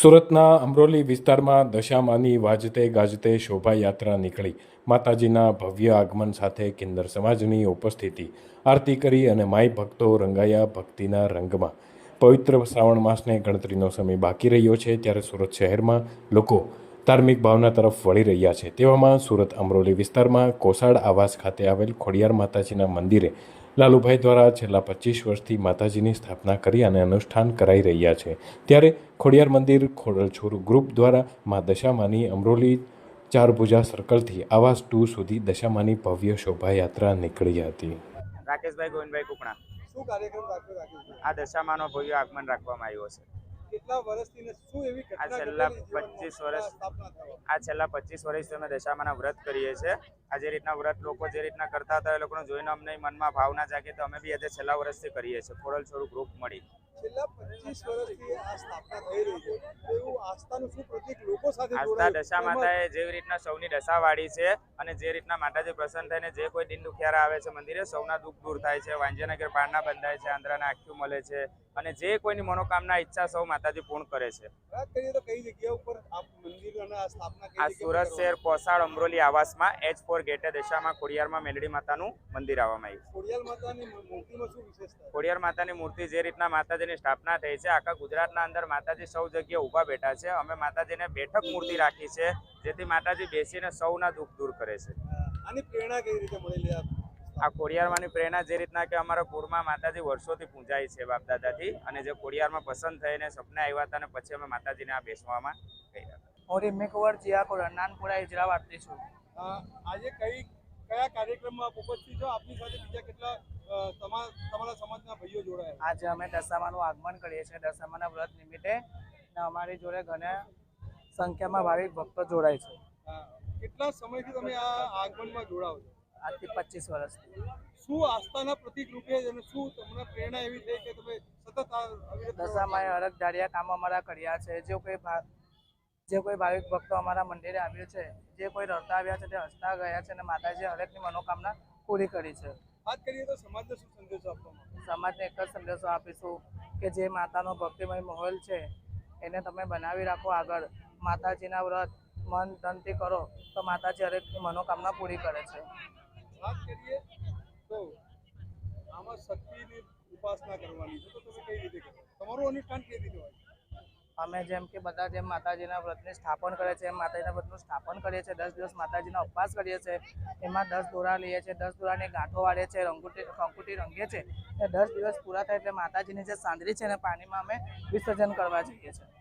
સુરતના અમરોલી વિસ્તારમાં દશામાની વાજતે ગાજતે શોભાયાત્રા નીકળી. માતાજીના ભવ્ય આગમન સાથે કિન્નર સમાજની ઉપસ્થિતિ, આરતી કરી અને માય ભક્તો રંગાયા ભક્તિના રંગમાં. પવિત્ર શ્રાવણ માસને ગણતરીનો સમય બાકી રહ્યો છે, ત્યારે સુરત શહેરમાં લોકો ધાર્મિક ભાવના તરફ વળી રહ્યા છે. તેવામાં સુરત અમરોલી વિસ્તારમાં કોસાડ આવાસ ખાતે આવેલ ખોડિયાર માતાજીના મંદિરે લાલુભાઈ દ્વારા છેલ્લા પચીસ વર્ષથી માતાજીની સ્થાપના કરી અને અનુષ્ઠાન કરાઈ રહ્યા છે. ત્યારે ખોડિયાર મંદિર ખોડલછોર ગ્રુપ દ્વારા મા દશામાની અમરોલી ચારભુજા સર્કલથી આવાસ ટુ સુધી દશામાની ભવ્ય શોભાયાત્રા નીકળી હતી. રાકેશભાઈ ગોવિંદભાઈ કુકણા. શું કાર્યક્રમ રાખ્યો રાખ્યો છે આ દશામાનો ભવ્ય આગમન રાખવામાં આવ્યો છે. કેટલા વર્ષથી ને શું એવી આ છેલ્લા ઘટેલી જે 25 વર્ષ આ છેલ્લા પચીસ વર્ષથી અમે દશામાના વ્રત કરીએ છીએ. આ જે રીતના વ્રત લોકો જે રીતના કરતા હતા એ લોકોને જોઈને અમને મનમાં ભાવના જાગે તો અમે બી આજે છેલ્લા વર્ષથી કરીએ છીએ. ખોડલ છોડું ગ્રુપ મળી. છેલ્લા પચીસ વર્ષથી આ સ્થાપના થઈ રહી છે. એવું આસ્થાનું શું પ્રતીક લોકો સાથે આસ્થા દશા માતાએ જેવી રીતના સૌની દશા વાળી છે અને જે રીતના માતાજી પ્રસન્ન થઈને જે કોઈ દિન દુખિયારા આવે છે મંદિરે સૌના દુઃખ દૂર થાય છે. વાંજ્યનગર પારના બંધાય છે આંધ્રાના આખ્યું મળે છે. અને જે કોઈની મનોકામના ઈચ્છા સૌ માતાજી પૂર્ણ કરે છે. આ સુરત શહેર કોસાળ અમરોલી આવાસમાં એચ ફોર ગેટે દિશામાં ખોડિયારમાં મેલડી માતાનું મંદિર આવવામાં આવ્યું? ખોડિયાર માતાની મૂર્તિ જે રીતના માતાજીની સ્થાપના થઈ છે આખા ગુજરાતના અંદર માતાજી સૌ જગ્યાએ ઊભા બેઠા છે. અમે માતાજીને બેઠક મૂર્તિ રાખી છે જેથી માતાજી બેસીને સૌના દુઃખ દૂર કરે છે. આની પ્રેરણા કઈ રીતે મળેલી આ ખોડિયારમાંની પ્રેરણા જે રીતના કે અમારા કુળમાં માતાજી વર્ષોથી પૂજાય છે બાપદાદાથી અને જે ખોડિયારમાં પસંદ થઈને સપના આવ્યા હતા અને પછી અમે માતાજીને આ બેસવામાં ગયા હતા. હું રીમી કુંવર જીયાકોર નાનપુરા હિજરાવાડથી છું આજે કઈ કયા કાર્યક્રમમાં ઉપસ્થિત છો? આપની સાથે બીજા કેટલા તમા- તમારા સમાજના ભાઈઓ જોડાયા આજે અમે દશામાનું આગમન કરીએ છીએ. દશામાના વ્રત નિમિત્તે અમારી જોડે ઘણા સંખ્યામાં ભાવિક ભક્તો જોડાય છે. કેટલા સમયથી તમે આ આગમનમાં જોડાવ છો? આજથી પચીસ વર્ષથી શું આસ્થાના પ્રતિક રૂપે અને શું તમને પ્રેરણા એવી થઈ કે તમે સતત દશામાં અરગ કામ અમારા કર્યા છે. જે કોઈ જે કોઈ ભાવિક ભક્તો અમારા મંદિરે આવ્યું છે જે કોઈ રડતા આવ્યા છે તે હસતા ગયા છે અને માતાજીએ હરેકની મનોકામના પૂરી કરી છે. વાત કરીએ તો સમાજને શું સંદેશો આપવામાં સમાજને એક જ સંદેશો આપીશું કે જે માતાનો ભક્તિમય માહોલ છે એને તમે બનાવી રાખો આગળ. માતાજીના વ્રત મન ધનથી કરો તો માતાજી હરેકની મનોકામના પૂરી કરે છે. વાત કરીએ તો આમાં શક્તિની ઉપાસના કરવાની છે. તો તમે કઈ રીતે કરો? તમારું અનુષ્ઠાન કઈ રીતે હોય? અમે જેમ કે બધા જેમ માતાજીના વ્રતને સ્થાપન કરે છે, એમ માતાજીના વ્રતનું સ્થાપન કરીએ છીએ, દસ દિવસ માતાજીના ઉપવાસ કરીએ છીએ, એમાં દસ દોરા લઈએ છીએ, દસ દોરાને ગાંઠો વાળે છે, રંગુટી કંકુટી રંગીએ છીએ અને દસ દિવસ પૂરા થાય એટલે માતાજીની જે સાંદરી છે એને પાણીમાં અમે વિસર્જન કરવા જઈએ છીએ.